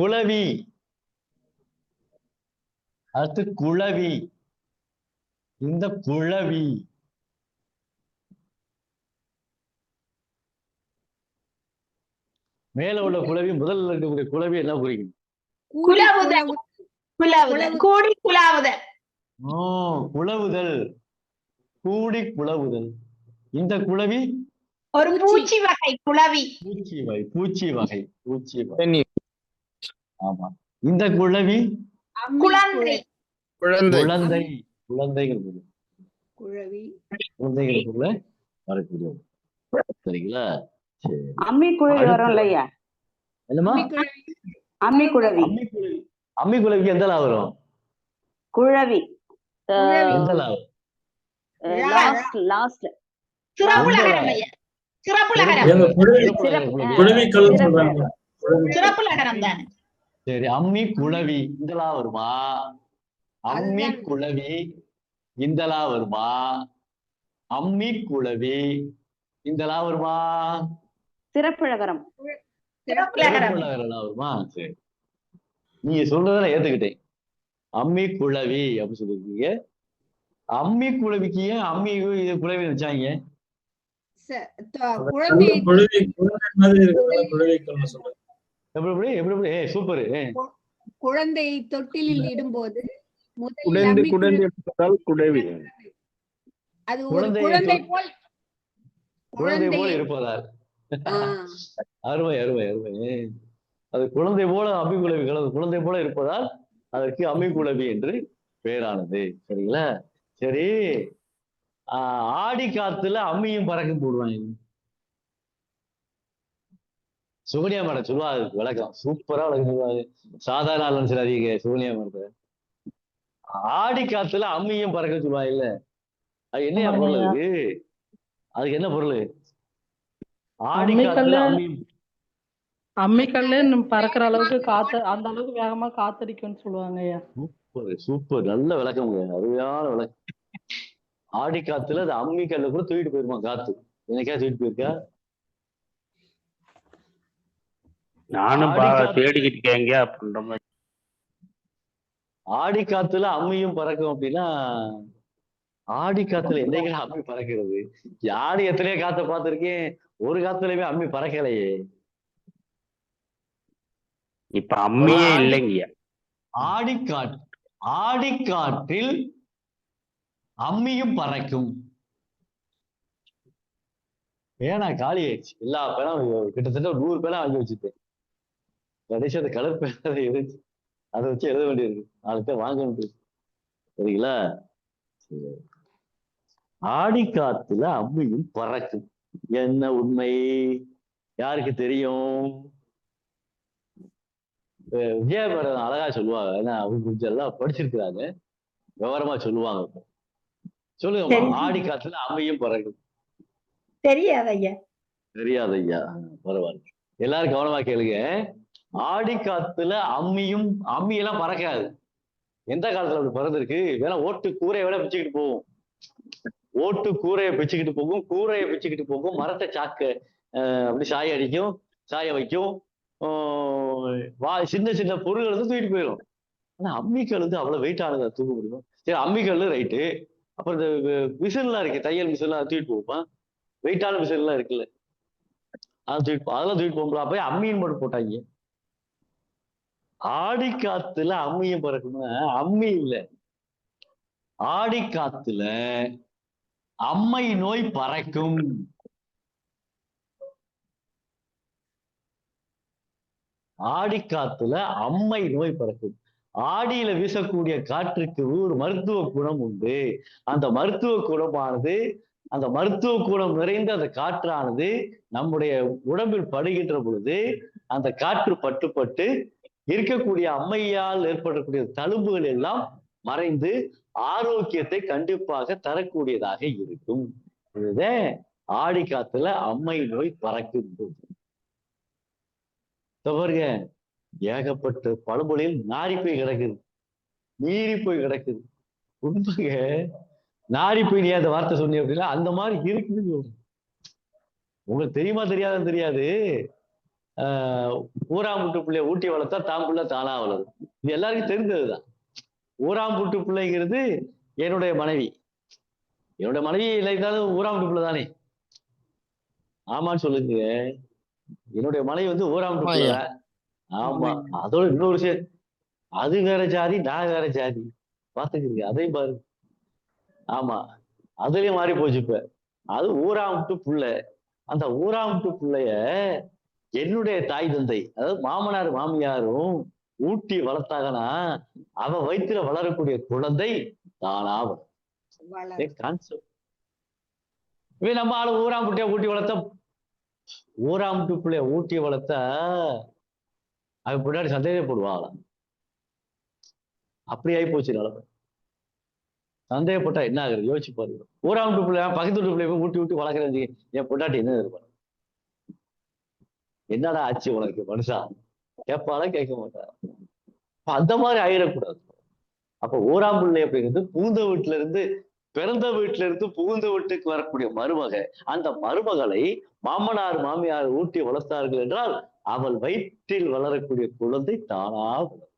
குளவி அடுத்து குளவி இந்த குளவி மேல உள்ள குளவி முதல்ல இருக்கக்கூடிய குளவி என்ன குலவுதல் கூடி குலாவுதல் ஓ குளவுதல் கூடி குளவுதல் இந்த குளவி ஒரு பூச்சி வகை குளவி பூச்சி வகை பூச்சி வகை பூச்சி வகை. ஆமா. இந்த குளவி குழந்தை. குழந்தை. குழந்தை. குழந்தைகள் குழவி. குழந்தைகளுக்குள்ள வரக்கூடிய சரிங்களா? சரி. அம்மி குழவி. வரும் இல்லையா? என்னமா அம்மி குழவி. அம்மி குளவிக்கு எந்த லா வரும்? குழவி. குழவி. எந்த லா வரும்? லாஸ்ட் லாஸ்ட் சிறப்புலகரம் ஐயா. சிறப்புலகரம். குழவி சரி அம்மி குளவி இந்தலா வருமா? அம்மி. குளவி இந்தலா வருமா? அம்மி குளவி இந்தலா வருமா? சிறப்புழகரம் வருமா? சரி. நீங்க சொல்றதை நான் ஏத்துக்கிட்டேன். அம்மி குளவி அப்படின்னு சொல்லிருக்கீங்க அம்மி குளவிக்கு ஏன் அம்மி இது குளவி வச்சாங்க? ச- த- குழந்தை குழவி எப்படி எப்படி ஏ சூப்பர் குழந்தை தொட்டிலில் இடும்போது முதலில் அது குழந்தை போல். குழந்தை போல குழந்தையை- இருப்பதால் அருமை அருமை அருமை. அது குழந்தை போல அம்மி குளவி கலந்து குழந்தை போல இருப்பதால் அதற்கு அம்மி குளவி என்று பெயரானது. சரிங்களா? சரி. ஆடி காத்துல அம்மியும் பறக்கும் போடுவாங்க. சுகன்யா மேடம் சொல்லுவா அதுக்கு விளக்கம். சூப்பரா விளக்கம் சொல்லுவாங்க சாதாரண ஆள் நினைச்சிடாதீங்க சுகன்யா மேடத்தை ஆடி காத்துல அம்மியும் பறக்க சொல்லுவாங்க இல்ல? அது என்ன பொருள் அதுக்கு அதுக்கு என்ன பொருள்? ஆடி காத்துல அம்மியும் அம்மிக்கல்லு பறக்கிற அளவுக்கு காத்து அந்த அளவுக்கு வேகமா காத்தடிக்கும்னு சொல்லுவாங்க சூப்பர் சூப்பர். நல்ல விளக்கம்ங்க அருமையான விளக்கம். ஆடி காத்துல அது அம்மி கல்ல கூட தூக்கிட்டு போயிருமா காத்து. எனக்கா தூக்கிட்டு போயிருக்கா? நானும் தேடிக்கிட்டு இருக்கேங்க அப்படின்ற மாதிரி. ஆடி காத்துல அம்மியும் பறக்கும் அப்படின்னா ஆடி காத்துல என்னைக்கு அம்மி பறக்கிறது? யாரு எத்தனையோ காத்த பார்த்திருக்கேன் ஒரு காத்துலயுமே அம்மி பறக்கலையே. இப்ப அம்மியே ஆடி- இல்லைங்கய்யா ஆடி காட் ஆடி காற்றில் அம்மியும் பறக்கும். பேனா காலி ஆயிடுச்சு. எல்லா பேனாவும் கிட்டத்தட்ட நூறு பேனா வாங்கி வச்சுட்டேன். கடைசி அந்த கலர் பேனா இருந்துச்சு அதை வச்சு எழுத வேண்டியிருக்கு. வாங்க வேண்டியது சரிங்களா? சரி. ஆடி காத்துல அம்மியும் பறக்கும். என்ன உண்மை? யாருக்கு தெரியும்? அஹ் விஜயா மேடம் அழகா சொல்லுவாங்க. ஏன்னா அவங்க கொஞ்சம் எல்லாம் படிச்சிருக்கிறாங்க. விவரமா சொல்லுவாங்க. சொல்லுங்க. ஆடி காத்துல அம்மியும் பறக்கும். தெரியாது ஐயா தெரியாது ஐயா பரவாயில்ல. எல்லாரும் கவனமா கேளுங்க. ஆடி காத்துல அம்மியும் அம்மியெல்லாம் பறக்காது. எந்த காலத்துல அப்படி பறந்துருக்கு? வேணா ஓட்டு கூரையை விட பிச்சுக்கிட்டு போகும் ஓட்டு கூரையை பிச்சுக்கிட்டு போகும் கூரையை பிச்சுக்கிட்டு போகும். மரத்தை சாக்க அப்படி சாய அடிக்கும் சாய வைக்கும். வா சின்ன சின்ன பொருள்கள் வந்து தூக்கிட்டு போயிடும். ஆனா அம்மிக்கல் வந்து அவ்வளவு வெயிட் ஆனதா தூக்க முடியும்? சரி அம்மிக்கல் ரைட்டு அப்புறம் இந்த மிஷின்லாம் இருக்கு. தையல் மிஷின்லாம் தூக்கிட்டு போகுமா வெயிட்டான மிஷின்லாம் இருக்குல்ல. அதை தூக்கிட்டு அதெல்லாம் தூக்கிட்டு போகும்போது அப்ப அம்மியின் மட்டும் போட்டாங்க. ஆடி காத்துல அம்மியும் பறக்கும்னா அம்மி இல்லை. ஆடி காத்துல அம்மை நோய் பறக்கும். ஆடி காத்துல அம்மை நோய் பறக்கும். ஆடியில வீசக்கூடிய காற்றுக்கு ஒரு மருத்துவ குணம் உண்டு. அந்த மருத்துவ குணமானது அந்த மருத்துவ குணம் நிறைந்த அந்த காற்றானது நம்முடைய உடம்பில் படுகின்ற பொழுது அந்த காற்று பட்டுப்பட்டு இருக்கக்கூடிய அம்மையால் ஏற்படக்கூடிய தழும்புகள் எல்லாம் மறைந்து ஆரோக்கியத்தை கண்டிப்பாக தரக்கூடியதாக இருக்கும். இதுதான் ஆடி காத்துல அம்மை நோய் பறக்கும் பாருங்க ஏகப்பட்ட பழமொழியில் நாரி போய் கிடக்குது. மீறி போய் கிடக்குது. உண்மைங்க நாரி போய் நீ அந்த வார்த்தை சொன்னீங்க அப்படின்னா அந்த மாதிரி இருக்குதுன்னு சொல்றேன். உங்களுக்கு தெரியுமா தெரியாதுன்னு தெரியாது. ஆஹ் ஊராம் வீட்டு பிள்ளைய ஊட்டி வளர்த்தா தான் பிள்ளை தானா வளரும். இது எல்லாருக்கும் தெரிந்ததுதான் ஊராம் வீட்டு பிள்ளைங்கிறது என்னுடைய மனைவி. என்னுடைய மனைவி இல்லை இருந்தாலும் ஊராம் வீட்டு பிள்ளை தானே. ஆமான்னு சொல்லுங்க. என்னுடைய மனைவி வந்து ஊராம் வீட்டு பிள்ளை தான். ஆமா அதோட இன்னொரு விஷயம் அது வேற ஜாதி நான் வேற ஜாதி. பாத்துக்கிறீங்க அதையும் பாரு ஆமா. அதுலயும் மாறி போச்சு இப்ப. அது ஊராமுட்டு புள்ள அந்த ஊராமுட்டு புள்ளைய என்னுடைய தாய் தந்தை அதாவது மாமனார் மாமியாரும் ஊட்டி வளர்த்தாங்கன்னா அவ வயித்துல வளரக்கூடிய குழந்தை தானா கான்செப்ட் நம்ம ஆளு ஊராமுட்டிய ஊட்டி வளர்த்தா ஊராமுட்டு பிள்ளைய ஊட்டி வளர்த்தா அவன் பின்னாடி சந்தேகப்படுவாங்களாம் அப்படி ஆகி போச்சு நிலைமை. சந்தேகப்பட்டா என்ன ஆகுது யோசிச்சு பாருங்க. ஊராம் பிள்ளை பக்கத்து வீட்டு பிள்ளை போய் ஊட்டி ஊட்டி வளர்க்குறது என் பொண்டாட்டி என்ன இருப்பாரு என்னடா ஆச்சு உனக்கு மனுஷா? கேட்பாளா கேட்க மாட்டான் அந்த மாதிரி ஆயிடக்கூடாது. அப்ப ஊராம் பிள்ளை அப்படிங்கிறது பூந்த வீட்டுல இருந்து பிறந்த வீட்டுல இருந்து புகுந்த வீட்டுக்கு வரக்கூடிய மருமக அந்த மருமகளை மாமனார் மாமியார் ஊட்டி வளர்த்தார்கள் என்றால் அவள் வயிற்றில் வளரக்கூடிய குழந்தை தானா வளரும்.